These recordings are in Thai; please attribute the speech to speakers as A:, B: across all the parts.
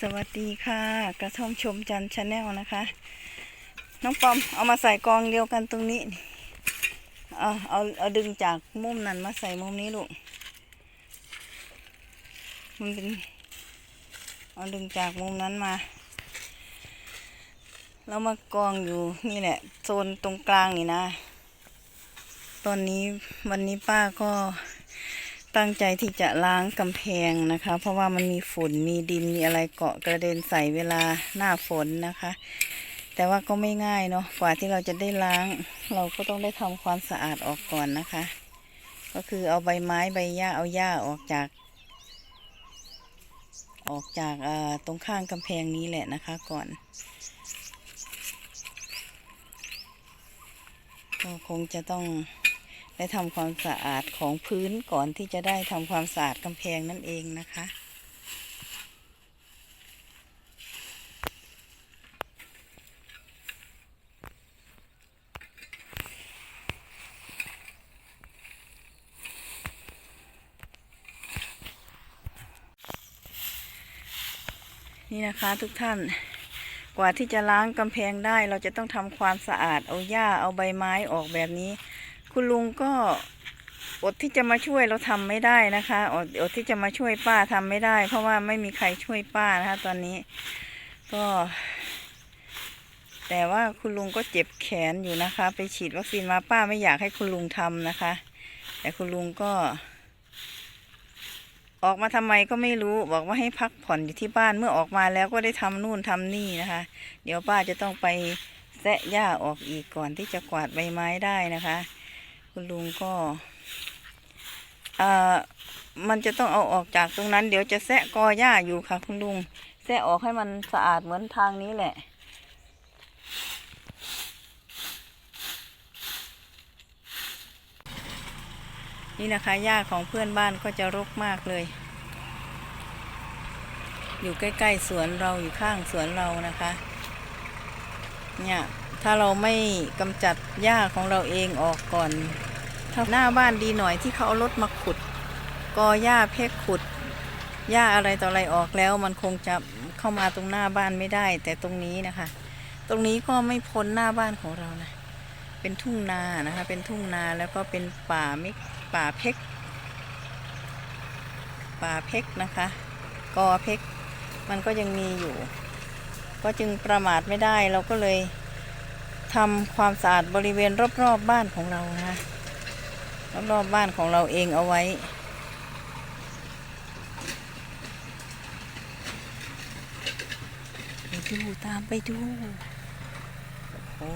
A: สวัสดีค่ะ กระท่อมชมจันชาแนลนะคะ น้องปอมเอามาใส่กองเดียวกันตรงนี้นี่เอาเอาเอาดึงจากมุมนั้นมาใส่มุมนี้ลูก มันเป็นเอาดึงจากมุมนั้นมา แล้วมากองอยู่นี่แหละโซนตรงกลางนี่นะ ตอนนี้วันนี้ป้าก็ ตั้งใจที่จะล้างกำแพงนะคะ เพราะว่ามันมีฝุ่นมีดินมีอะไรเกาะกระเด็นใส่เวลาหน้าฝนนะคะ แต่ว่าก็ไม่ง่ายเนาะกว่าที่เราจะได้ล้าง เราก็ต้องได้ทำความสะอาดออกก่อนนะคะ ก็คือเอาใบไม้ใบหญ้าเอาหญ้าออกจาก ออกจากตรงข้างกำแพงนี้แหละนะคะก่อนก็คงจะต้อง ได้ทำความสะอาดของพื้นก่อนที่จะได้ทำความสะอาดกำแพงนั่นเองนะคะ นี่นะคะทุกท่านกว่าที่จะล้างกำแพงได้เราจะต้องทำความสะอาดเอาหญ้าเอาใบไม้ออกแบบนี้ คุณลุงก็อดที่จะมาช่วยเราทำไม่ได้นะคะอดอดที่จะมาช่วยป้าทำไม่ได้ เพราะว่าไม่มีใครช่วยป้านะคะตอนนี้ ก็ แต่ว่าคุณลุงก็เจ็บแขนอยู่นะคะ ไปฉีดวัคซีนมาป้าไม่อยากให้คุณลุงทำนะคะ แต่คุณลุงก็ ออกมาทำไมก็ไม่รู้บอกว่าให้พักผ่อนอยู่ที่บ้านเมื่อออกมาแล้วก็ได้ทำนู่นทำนี่นะคะ เดี๋ยวป้าจะต้องไปแซะหญ้าออกอีกก่อนที่จะกวาดใบไม้ได้นะคะ คุณลุงก็เอ่อมันจะต้องเอาออกจากตรงนั้น เดี๋ยวจะแซะกอหญ้าอยู่ค่ะ คุณลุงแซะออกให้มันสะอาดเหมือนทางนี้แหละนี่นะคะหญ้าของเพื่อนบ้านก็จะรกมากเลย อยู่ใกล้ๆสวนเราอยู่ข้างสวนเรานะคะ เนี่ย ถ้าเราไม่กำจัดหญ้าของเราเองออกก่อน หน้าบ้านดีหน่อยที่เขาเอารถมาขุด กอหญ้าเพกขุดหญ้าอะไรต่ออะไรออกแล้ว มันคงจะเข้ามาตรงหน้าบ้านไม่ได้ แต่ตรงนี้นะคะ ตรงนี้ก็ไม่พ้นหน้าบ้านของเรานะ เป็นทุ่งนานะคะ เป็นทุ่งนาแล้วก็เป็นป่ามิกป่าเพกป่าเพกนะคะ กอเพกมันก็ยังมีอยู่ ก็จึงประมาทไม่ได้เราก็เลยทำความสะอาดบริเวณรอบๆบบ้านของเรานะคะ รอบๆบบ้านของเราเองเอาไว้ ไปดูตามไปดู โอ้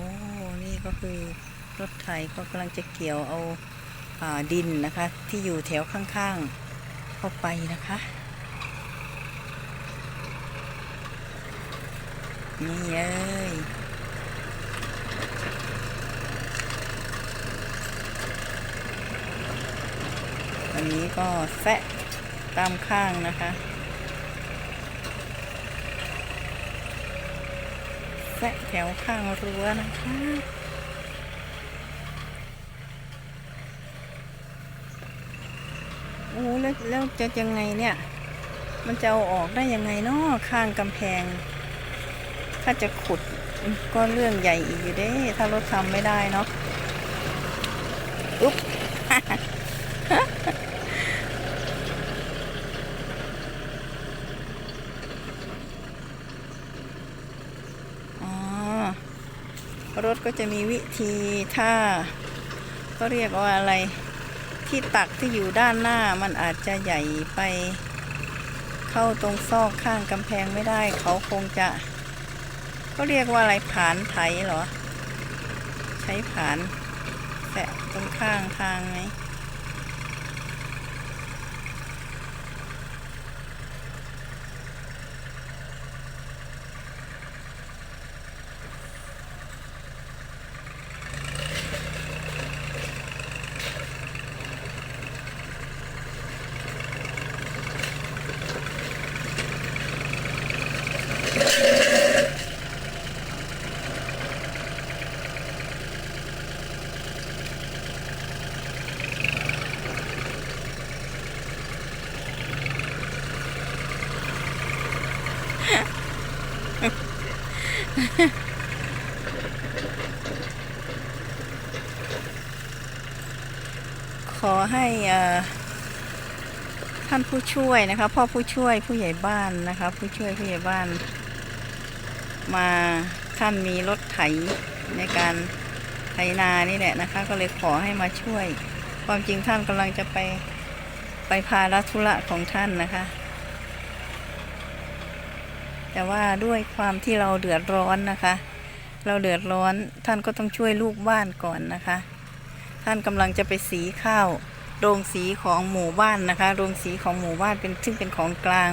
A: นี่ก็คือรถไถก็กำลังจะเกี่ยวเอาอาดินนะคะ ที่อยู่แถวข้างๆ เข้าไปนะคะ นี่เอ้ย อันนี้ก็แซะตามข้างนะคะ แซะแถวข้างรั้วนะคะโอ้แล้วแล้วจะยังไงเนี่ย มันจะเอาออกได้ยังไงเนาะข้างกำแพง ถ้าจะขุดก็เรื่องใหญ่อีกอยู่เด้ ถ้ารถทำไม่ได้เนาะอุ๊บ อ๋อ รถ ก็จะมีวิธีถ้าก็เรียกว่าอะไรที่ตักที่อยู่ด้านหน้ามันอาจจะใหญ่ไป เข้าตรงซอกข้างกำแพงไม่ได้ เขาคงจะ ก็เรียกว่าอะไรผานไถเหรอ ใช้ผานแตะตรงข้างทางไหม ขอให้ท่านผู้ช่วยนะคะพ่อผู้ช่วยผู้ใหญ่บ้านนะคะ ผู้ช่วยผู้ใหญ่บ้าน มาท่านมีรถไถในการไถนานี่แหละนะคะ ก็เลยขอให้มาช่วย ความจริงท่านกำลังจะไปไปพารัธุระของท่านนะคะ แต่ว่าด้วยความที่เราเดือดร้อนนะคะ เราเดือดร้อนท่านก็ต้องช่วยลูกบ้านก่อนนะคะ ท่านกำลังจะไปสีข้าวโรงสีของหมู่บ้านนะคะโรงสีของหมู่บ้านเป็นซึ่งเป็นของกลาง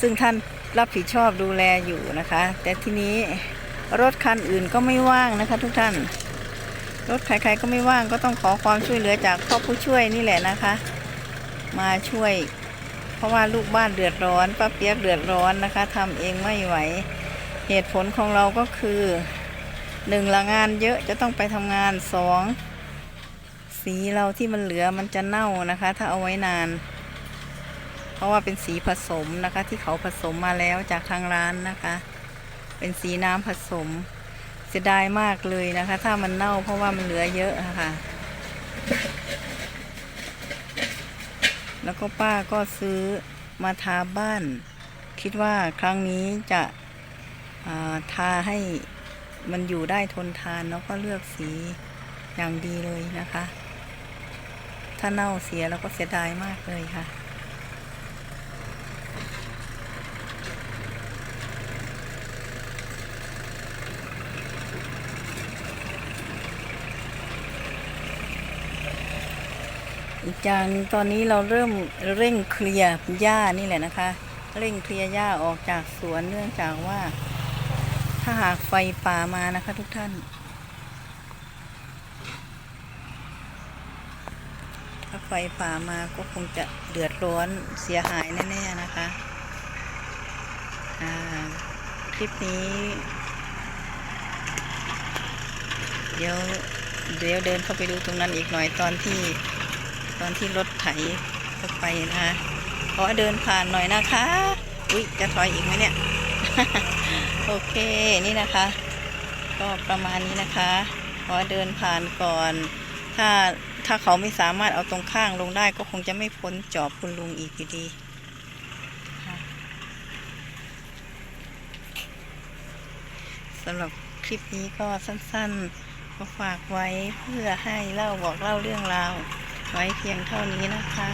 A: ซึ่งท่านรับผิดชอบดูแลอยู่นะคะ แต่ทีนี้รถคันอื่นก็ไม่ว่างนะคะ ทุกท่าน รถใครๆก็ไม่ว่างก็ต้องขอความช่วยเหลือจากพ่อผู้ช่วยนี่แหละนะคะ มาช่วย เพราะว่าลูกบ้านเดือดร้อนป้าเปียกเดือดร้อนนะคะทำเองไม่ไหว เหตุผลของเราก็คือหนึ่งละงานเยอะจะต้องไปทำงานสอง สีเราที่มันเหลือมันจะเน่านะคะ ถ้าเอาไว้นาน เพราะว่าเป็นสีผสมนะคะ ที่เขาผสมมาแล้วจากทางร้านนะคะ เป็นสีน้ำผสมเสียดายมากเลยนะคะ ถ้ามันเน่าเพราะว่ามันเหลือเยอะะค่ะ แล้วก็ป้าก็ซื้อมาทาบ้าน คิดว่าครั้งนี้จะาทาให้มันอยู่ได้ทนทานแล้วก็เลือกสีอย่างดีเลยนะคะ ถ้าเน่าเสียเราก็เสียดายมากเลยค่ะ อีกอย่างหนึ่งตอนนี้เราเริ่มเร่งเคลียร์หญ้านี่แหละนะคะ เร่งเคลียร์หญ้าออกจากสวนเนื่องจากว่า ถ้าหากไฟป่ามานะคะทุกท่าน ถ้าไฟป่ามาก็คงจะเดือดร้อนเสียหายแน่ๆนะคะคลิปนี้ เดี๋ยวเดี๋ยวเดินเข้าไปดูตรงนั้นอีกหน่อยตอนที่ตอนที่รถไถเข้าไปนะคะขอเดินผ่านหน่อยนะคะ อุ๊ย จะถอยอีกไหมเนี่ย โอเค นี่นะคะ ก็ประมาณนี้นะคะ ขอเดินผ่านก่อน ถ้า ถ้าเขาไม่สามารถเอาตรงข้างลงได้ก็คงจะไม่พ้นจอบคุณลุงอีกอยู่ดีสำหรับคลิปนี้ก็สั้นๆก็ฝากไว้เพื่อให้เล่าบอกเล่าเรื่องราวไว้เพียงเท่านี้นะคะ